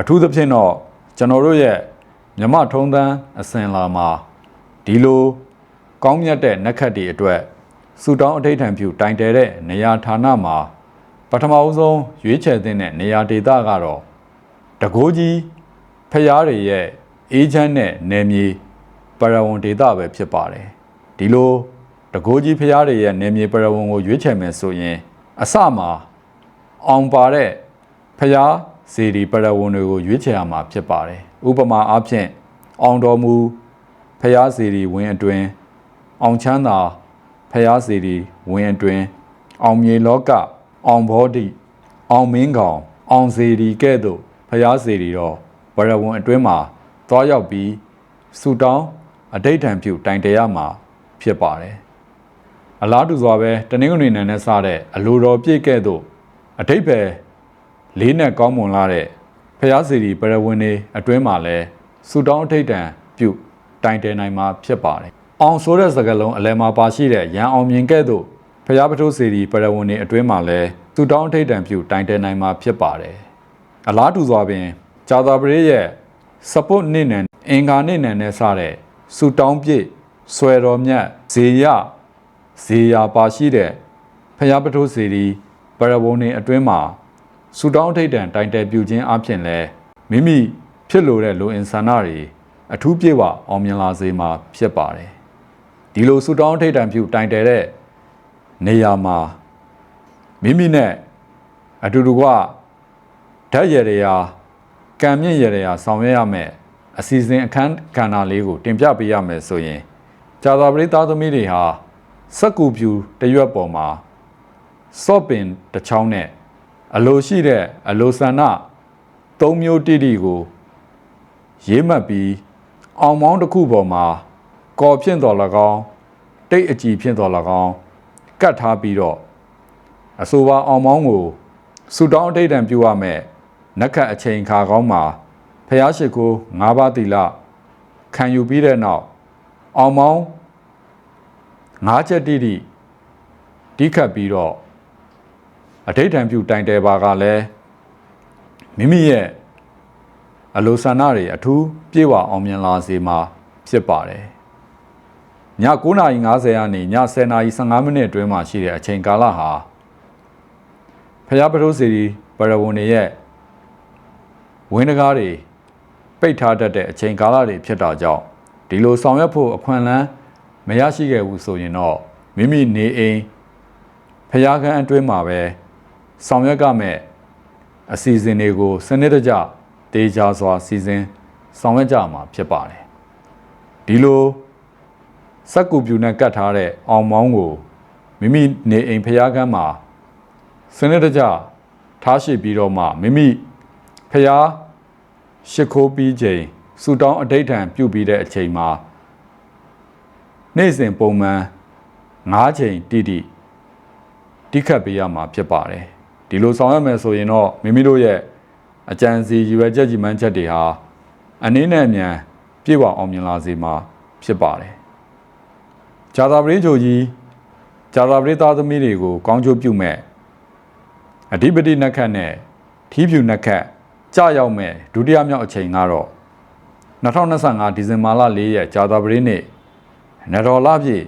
အထူးသဖြင့်တော့ကျွန်တော်တို့ရဲ့မြမထုံးတန်းအစဉ်လာမှာဒီလိုကောင်းမြတ်တဲ့နက်ခတ်တွေအတွက်စူတောင်းအထိတ်ထံပြုတိုင်တယ်တဲ့နေရာဌာနမှာပထမအဦးဆုံးရွေးချယ်တဲ့နေရာဒေသကတော့တကိုးကြီးဖျားတွေရဲ့အေးချမ်းတဲ့နယ်မြေပရဝဏ်ဒေသပဲဖြစ်ပါတယ်ဒီလိုတကိုးကြီးဖျားတွေရဲ့နယ်မြေပရဝဏ်ကိုရွေးချယ်မယ်ဆိုရင်အစမှာအောင်ပါတဲ့ဖျား စီဒီပရဝဏ်တွေကိုရွေးချယ်ရမှာဖြစ်ပါတယ်ဥပမာအားဖြင့်အောင်တော်မူဖျားစီဒီဝင်းအတွင်းအောင်ချမ်းသာဖျားစီဒီဝင်းအတွင်းအောင်မြေလောက အောင်ဘောဓိအောင်မင်းကောင် အောင်စီဒီကဲ့သို့ဖျားစီဒီတော့ပရဝဏ်အတွင်းမှာသွားရောက်ပြီးဆူတောင်းအဋိဋ္ဌံပြုတိုင်တရမှာဖြစ်ပါတယ်အလားတူစွာပဲတနင်္ဂနွေနေ့နဲ့စတဲ့အလိုတော်ပြည့်ကဲ့သို့အဋိပ္ပယ် လေးနဲ့ကောင်းမွန်လာတဲ့ဖျားစီဒီပရဝဏ်နေအတွင်းမှာလဲဆူတောင်းအဋိဋ္ဌံပြုတိုင်တယ်နိုင်မှာဖြစ်ပါတယ်အောင်ဆိုတဲ့စကားလုံးအလယ်မှာပါရှိတဲ့ရန်အောင်မြင်ကဲ့သို့ဖျားပထိုးစီဒီပရဝဏ်နေအတွင်းမှာလဲဆူတောင်းအဋိဋ္ဌံပြုတိုင်တယ်နိုင်မှာဖြစ်ပါတယ်အလားတူစွာပင်ဂျာသာပရိရဲ့ support နေနံအင်္ဂါနေနံနဲ့စတဲ့ဆူတောင်းပြည့်ဆွဲတော်မြတ်ဇေယဇေယာပါရှိတဲ့ဖျားပထိုးစီဒီပရဝုန်နေအတွင်းမှာ ဆူတောင်းထိတ်တန်တိုင်တယ်ပြူခြင်းအပြင်လဲမိမိဖြစ်လို့တဲ့လူအင်ဆန္ဒတွေအထူးပြေဝအောင်မြင်လာစေမှာဖြစ်ပါတယ်ဒီလိုဆူတောင်းထိတ်တန်ပြူတိုင်တယ်တဲ့နေရာမှာမိမိနဲ့အတူတူကဓာတ်ရရရာကံမြင့်ရရရာဆောင်ရွက်ရမယ်အစီအစဉ်အခန်းကဏ္ဍလေးကိုတင်ပြပေးရမယ်ဆိုရင်ဂျာသာပရိသားသမီးတွေဟာစက်ကူပြူတရွက်ပေါ်မှာစော့ပင်တစ်ချောင်းနဲ့ အလိုရှိတဲ့အလိုဆန္ဒသုံးမျိုးတိတိကိုရေးမှတ်ပြီးအောင်မောင်းတစ်ခုပေါ်မှာကော်ဖြင့်တော်၎င်းတိတ်အကြည်ဖြင့်တော်၎င်းကတ်ထားပြီးတော့အဆိုပါအောင်မောင်းကိုဆူတောင်းအတိတ်တံပြုရမယ်နက်ခတ်အချိန်ခါကောင်းမှာဖះရှိခိုး၅ပါးတိလခံယူပြီးတဲ့နောက်အောင်မောင်း၅ချက်တိတိတိခတ်ပြီးတော့ အဋိဋ္ဌံပြုတိုင်တယ်ပါကလည်းမိမိရဲ့အလိုဆန္ဒတွေအထူးပြေဝအောင်မြင်လာစေမှာဖြစ်ပါတယ်ည9:50ရာနေည10:15မိနစ်အတွင်းမှာရှိတဲ့အချိန်ကာလဟာဖျားပထိုးစီပရဝဏ်တွေရဲ့ဝင်းတကားတွေပိတ်ထားတတ်တဲ့အချိန်ကာလတွေဖြစ်တာကြောင့်ဒီလိုဆောင်ရွက်ဖို့အခွင့်အလမ်းမရရှိခဲ့ဘူးဆိုရင်တော့မိမိနေအိမ်ဖျားခန်းအတွင်းမှာပဲ ဆောင်ရွက်ကမဲ့အစီအစဉ်တွေကိုစနစ်တကျတေချာစွာစီစဉ်ဆောင်ရွက်ကြမှာဖြစ်ပါတယ်ဒီလိုစက်ကူပြူနဲ့ကတ်ထားတဲ့အောင်မောင်းကိုမိမိနေအိမ်ဖျားခန်းမှာစနစ်တကျထားရှိပြီးတော့မှမိမိဖျားရှ िख ိုးပြီးချိန်ဆူတောင်းအဋိဋ္ဌံပြုပြီးတဲ့အချိန်မှာနေ့စဉ်ပုံမှန်၅ချိန်တိတိတိခတ်ပေးရမှာဖြစ်ပါတယ် ဒီလိုဆောင်ရွက်မယ်ဆိုရင်တော့မိမိတို့ရဲ့အကြံစီရွယ်ချက်ကြီးမှန်းချက်တွေဟာအနည်းနဲ့အမြန်ပြည့်ဝအောင်မြင်လာစေမှာဖြစ်ပါတယ်ဂျာသာပရိချိုကြီးဂျာသာပရိသားသမီးတွေကိုကောင်းကျိုးပြုမဲ့အဓိပတိနက္ခတ်နဲ့ထီးဖြူနက္ခတ်ကြရောက်မဲ့ဒုတိယမြောက်အချိန်ကတော့2025ဒီဇင်ဘာလ4ရက်ဂျာသာပရိနေ့နတော်လပြည့်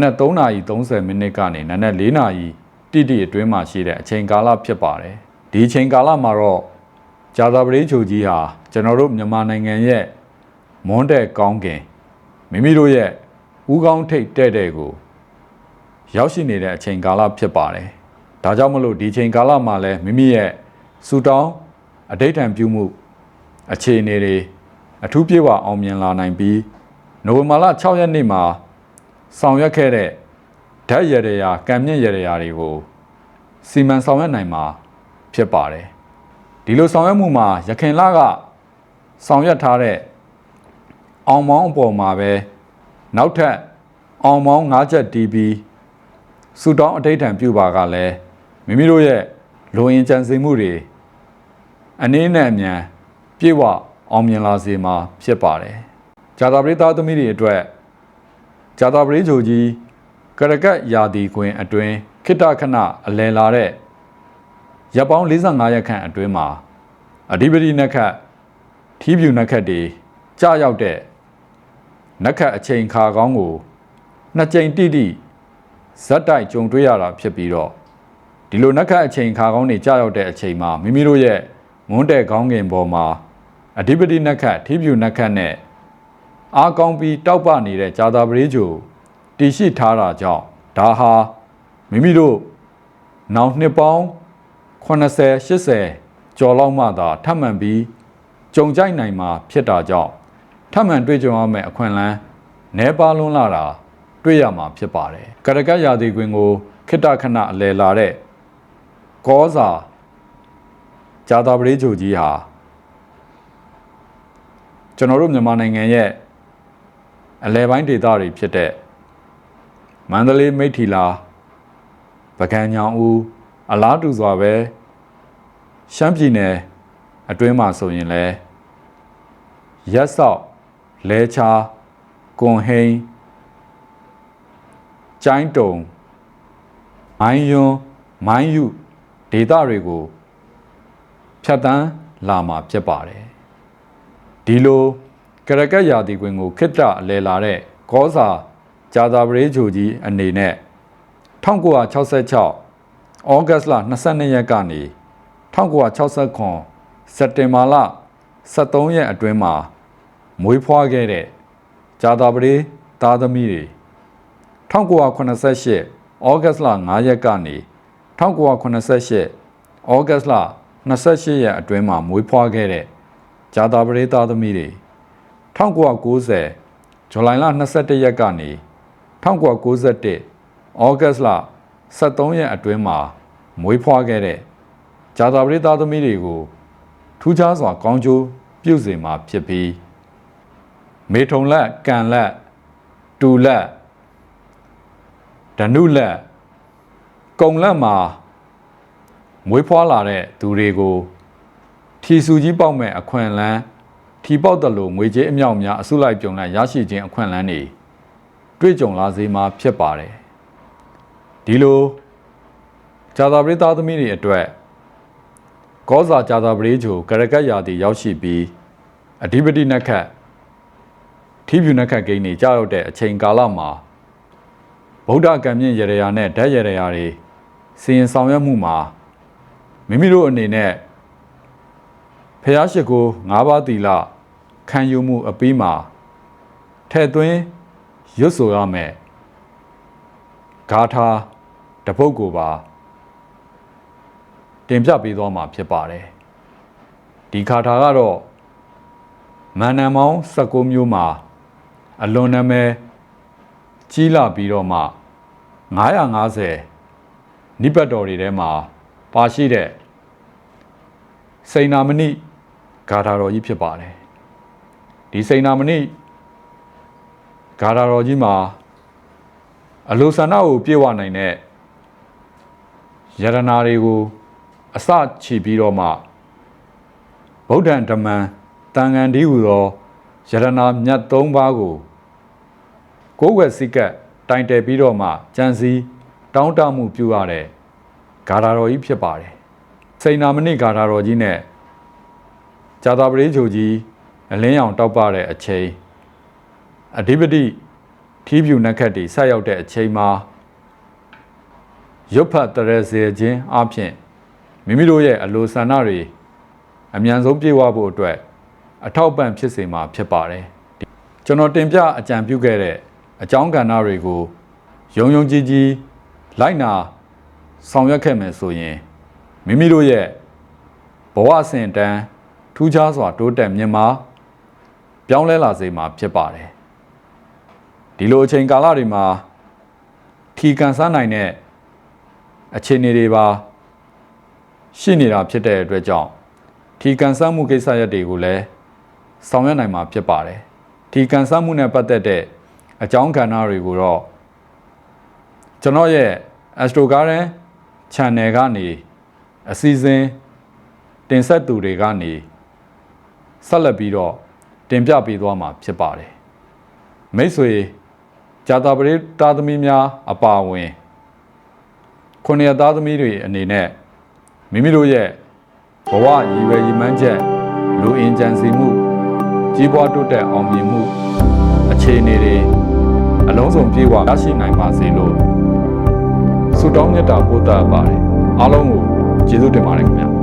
နက်3:30မိနစ်ကနေနနက်4:00 တိတိအတွင်းမှာရှိတဲ့အချိန်ကာလဖြစ်ပါတယ်ဒီအချိန်ကာလမှာတော့ဂျာသာပရိချိုကြီးဟာကျွန်တော်တို့မြန်မာနိုင်ငံရဲ့မွန်းတဲ့ကောင်းကင်မိမိတို့ရဲ့ဦးကောင်းထိတ်တဲ့တဲ့ကိုရောက်ရှိနေတဲ့အချိန်ကာလဖြစ်ပါတယ်ဒါကြောင့်မလို့ဒီချိန်ကာလမှာလဲမိမိရဲ့စူတောင်းအဋိဋ္ဌံပြုမှုအခြေအနေတွေအထူးပြေဝအောင်မြင်လာနိုင်ပြီးနိုဝင်ဘာလ6ရက်နေ့မှာဆောင်ရွက်ခဲ့တဲ့ ဓာတ်ရရရာကံမြင့်ရရရာတွေကိုစီမံဆောင်ရွက်နိုင်မှာဖြစ်ပါတယ်ဒီလိုဆောင်ရွက်မှုမှာရခင်လကဆောင်ရွက်ထားတဲ့အောင်မောင်းအပေါ်မှာပဲနောက်ထပ်အောင်မောင်း၅ချက်တီးပြီးစူတောင်းအဋိဋ္ဌံပြုပါကလည်းမိမိတို့ရဲ့လိုရင်ကြံစည်မှုတွေအနည်းနဲ့အမြန်ပြေဝအောင်မြင်လာစေမှာဖြစ်ပါတယ်ဂျာတာပရိသတ်သမီးတွေအတွက်ဂျာတာပရိဂျိုကြီး ကရကတ်ယာဒီကွင်းအတွင်းခိတခဏအလယ်လာတဲ့ရပ်ပေါင်း45ရက်ခန့်အတွင်းမှာအဓိပတိနက္ခတ်ထီးပြူနက္ခတ်တွေကြာရောက်တဲ့နက္ခတ်အချိန်ခါကောင်းကိုနှစ်ကြိမ်တိတိဇက်တိုက်ကြုံတွေ့ရတာဖြစ်ပြီးတော့ဒီလိုနက္ခတ်အချိန်ခါကောင်းတွေကြာရောက်တဲ့အချိန်မှာမိမိတို့ရဲ့မွန်းတဲ့ခေါင်းငင်ပေါ်မှာအဓိပတိနက္ခတ်ထီးပြူနက္ခတ်နဲ့အားကောင်းပြီးတောက်ပနေတဲ့ဂျာတာပရိဂျို တည်ရှိထားတာကြောင့်ဒါဟာမိမိတို့နောက်နှစ်ပေါင်း80 80ကျော်လောက်မှသာထပ်မံပြီးကြုံကြိုက်နိုင်မှာဖြစ်တာကြောင့်ထပ်မံတွေ့ကြုံရမယ့်အခွင့်အလမ်းနဲပါလွန်းလာတာတွေ့ရမှာဖြစ်ပါတယ်။ကရကတ်ရာသီကွင်းကိုခိတ္တခဏအလဲလာတဲ့ကောစာဂျာတာပရိဂျိုကြီးဟာကျွန်တော်တို့မြန်မာနိုင်ငံရဲ့အလဲပိုင်းဒေသတွေဖြစ်တဲ့ မန္တလေးမိထီလာပကံညောင်ဦးအလားတူစွာပဲရှမ်းပြည်နယ်အတွင်းမှာဆိုရင်လည်းရက်ဆော့လဲချာကွန်ဟိန်းကျိုင်းတုံမိုင်းယွန်းမိုင်းယူဒေသတွေကိုဖြတ်တန်းလာမှာဖြစ်ပါတယ်ဒီလိုကရကတ်ရာသီကွင်းကိုခိတ္တအလဲလာတဲ့ကောစာ ဂျာသာပရိဂျိုကြီးအနေနဲ့1966ဩဂတ်လ22ရက်ကနေ1969စက်တင်ဘာလ23ရက်အတွင်းမှာမွေးဖွားခဲ့တဲ့ဂျာသာပရိသားသမီးတွေ1988ဩဂတ်လ9ရက်ကနေ1988ဩဂတ်လ28ရက်အတွင်းမှာမွေးဖွားခဲ့တဲ့ဂျာသာပရိသားသမီးတွေ1990ဇူလိုင်လ22ရက်ကနေ1991 ဩဂတ်လ23ရက်အတွင်းမှာမွေးဖွားခဲ့တဲ့ဂျာသာပရိသားသမီးတွေကိုထူးခြားစွာ ကောင်းကျိုးပြုစေမှာဖြစ်ပြီးမေထုံလက်ကန်လက်တူလက်ဓနုလက်ကုံလက်မှာမွေးဖွားလာတဲ့သူတွေကိုထီစုကြီးပေါက်မဲ့အခွင့်အလန်းထီပေါက်တယ်လို့ငွေကြေးအမြောက်များအစုလိုက်ပြုံလိုက်ရရှိခြင်းအခွင့်အလန်းတွေ တွေ့ကြုံလာစေမှာဖြစ်ပါတယ်ဒီလိုဂျာသာပရိသတ်သမီးတွေအတွက်ကောဇာဂျာသာပရိဂျိုကရကတ်ရာတီရောက်ရှိပြီးအဓိပတိနက္ခတ်ထီးဖြူနက္ခတ်ဂိမ်းတွေကြောက်ရောက်တဲ့အချိန်ကာလမှာဗုဒ္ဓကံမြင့်ရရယာနဲ့ဓာတ်ရရယာတွေစီရင်ဆောင်ရွက်မှုမှာမိမိတို့အနေနဲ့ဖះရှိခိုး၅ပါးသီလခံယူမှုအပြီးမှာထဲ့သွင်း ရွတ်ဆိုရမယ်ဂါထာတပုတ်ကိုပါတင်ပြပေးသွားမှာဖြစ်ပါတယ်ဒီဂါထာကတော့မန္တန်မောင်း19မျိုးမှာအလွန်နာမည်ကြီးလာပြီးတော့မှ950နိပတ်တော်တွေထဲမှာပါရှိတဲ့စိန်နာမဏိဂါထာတော်ကြီးဖြစ်ပါတယ်ဒီစိန်နာမဏိ ဂါထာတော်ကြီးမှာအလိုဆန္ဒကိုပြေဝနိုင်တဲ့ယရနာတွေကိုအစချီပြီးတော့မှဗုဒ္ဓံဓမ္မံတန်ခံဒီဟူသောယရနာမြတ်၃ပါးကိုကိုယ်ွယ်စိကတ်တိုင်တယ်ပြီးတော့မှကြံစည်တောင်းတမှုပြုရတဲ့ဂါထာတော်ကြီးဖြစ်ပါတယ်စိန်နာမဏိဂါထာတော်ကြီးနဲ့ဇာတာပရိချိုကြီးအလင်းရောင်တောက်ပတဲ့အချိန် အဓိပတိထီးဖြူနှက်ခတ်တွေဆက်ရောက်တဲ့အချိန်မှာရုပ်ဖတ်တရစေခြင်းအပြင်မိမိတို့ရဲ့အလိုဆန္ဒတွေအမြန်ဆုံးပြေဝဖို့အတွက်အထောက်ပံ့ဖြစ်စေမှာဖြစ်ပါတယ်ကျွန်တော်တင်ပြအကြံပြုခဲ့တဲ့အကြောင်းကဏ္ဍတွေကိုယုံယုံကြည်ကြည်လိုက်နာဆောင်ရွက်ခဲ့မယ်ဆိုရင်မိမိတို့ရဲ့ဘဝအစဉ်တန်းထူးခြားစွာတိုးတက်မြင့်မားပြောင်းလဲလာစေမှာဖြစ်ပါတယ် ဒီလိုအချိန်ကာလတွေမှာထီကန်စားနိုင်တဲ့အခြေအနေတွေပါရှိနေတာဖြစ်တဲ့အတွက်ကြောင့်ထီကန်စားမှုကိစ္စရပ်တွေကိုလည်းဆောင်ရွက်နိုင်မှာဖြစ်ပါတယ်ထီကန်စားမှုနဲ့ပတ်သက်တဲ့အကြောင်းကဏ္ဍတွေကိုတော့ကျွန်တော်ရဲ့ Astro Garden Channel ကနေအစီအစဉ်တင်ဆက်သူတွေကနေဆက်လက်ပြီးတော့တင်ပြပေးသွားမှာဖြစ်ပါတယ်မိတ်ဆွေ ဂျာတာပရိတာသမီများအပါအဝင်ခုနှစ်သားသမီးတွေအနေနဲ့မိမိတို့ရဲ့ဘဝရည်ရွယ်ရည်မှန်းချက်လူအင်ဂျန်စီမှုကြီးပွားတိုးတက်အောင်မြင်မှုအခြေအနေတွေအလုံးစုံပြေဝရရှိနိုင်ပါစေလို့ဆုတောင်းမြတ်တာပို့သပါတယ်အားလုံးကိုကျေးဇူးတင်ပါတယ်ခင်ဗျာ